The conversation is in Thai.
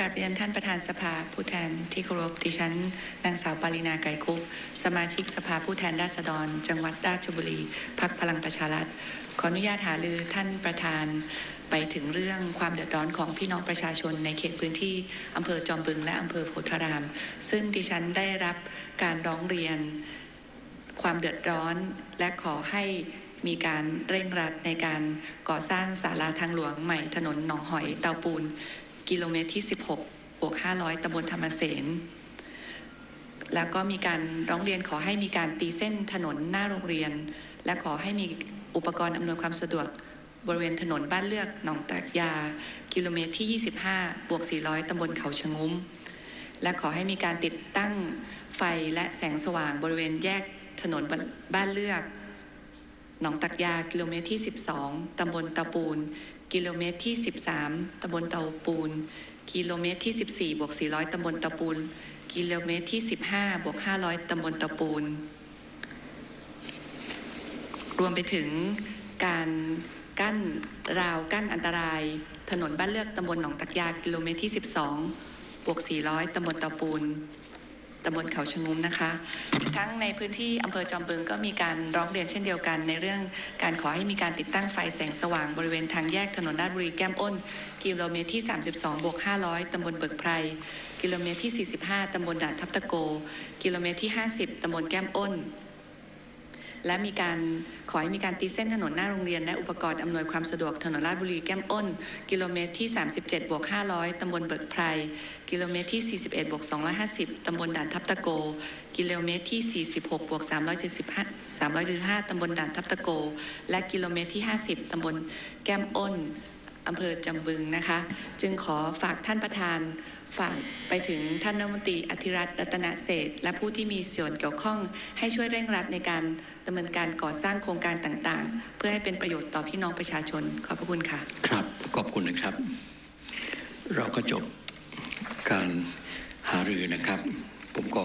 กราบเรียนท่านประธานสภาผู้แทนที่เคารพดิฉันนางสาวปารินาไก่คุปสมาชิกสภาผู้แทนราษฎร จังหวัดราชบุรีพักพลังประชารัฐ ขออนุญาตหารือท่านประธานไปถึงเรื่องความเดือดร้อนของพี่น้องประชาชนในเขตพื้นที่อำเภอจอมบึงและอำเภอโพธาราม ซึ่งดิฉันได้รับการร้องเรียนความเดือดร้อนและขอให้มีการเร่งรัดในการก่อสร้างศาลาทางหลวงใหม่ถนนหนองหอยเตาปูน กิโลเมตรที่ 16บวก500ตำบลธรรมเสนแล้วก็มีการร้องเรียนขอให้มีการตีเส้นถนนหน้าโรงเรียน และขอให้มีอุปกรณ์อำนวยความสะดวกบริเวณถนนบ้านเลือกหนองตากยา กิโลเมตรที่ 25 บวก 400 ตำบลเขาชะงุ้ม และขอให้มีการติดตั้งไฟและแสงสว่างบริเวณแยกถนนบ้านเลือก หนองตักยา กิโลเมตรที่ 12 ตำบลตะปูน กิโลเมตรที่ 13 ตำบลเตาปูน กิโลเมตรที่ 14บวก400 ตำบลตะปูน กิโลเมตรที่ 15บวก500 ตำบลตะปูน รวมไปถึงการกั้นราวกั้นอันตราย ถนนบ้านเลือกตำบลหนองตักยา กิโลเมตรที่ 12บวก400 ตำบลตะปูน ตำบลเขาชะงุมนะคะ ทั้งในพื้นที่อำเภอจอมบึงก็มีการร้องเรียนเช่นเดียวกัน ในเรื่องการขอให้มีการติดตั้งไฟแสงสว่างบริเวณทางแยกถนนราชบุรีแก้มอ้น กิโลเมตรที่ 32บวก500ตำบลเบิกไพรกิโลเมตรที่ 45ตำบลด่านทับตะโก กิโลเมตรที่ 50ตำบลแก้มอ้น และมีการขอให้มีการตีเส้นถนนหน้าโรงเรียนและอุปกรณ์อำนวยความสะดวกถนนราชบุรีแก้มอ้น กิโลเมตรที่ 37บวก500 ตำบลเบิกไพร กิโลเมตรที่ 41บวก250 ตำบลด่านทับตะโก กิโลเมตรที่ 46บวก375 375 ตำบลด่านทับตะโก และกิโลเมตรที่ 50 ตำบลแก้มอ้น อำเภอจำบึงนะคะ จึงขอฝากท่านประธานฝากไปถึงท่านรัฐมนตรีอธิรัตน์รัตนเศษและผู้ที่มีส่วนเกี่ยวข้องให้ช่วยเร่งรัดในการดำเนินการก่อสร้างโครงการต่างๆ เพื่อให้เป็นประโยชน์ต่อพี่น้องประชาชน ขอบพระคุณค่ะ ครับ ขอบคุณนะครับ เราก็จบการหารือนะครับ ผมก็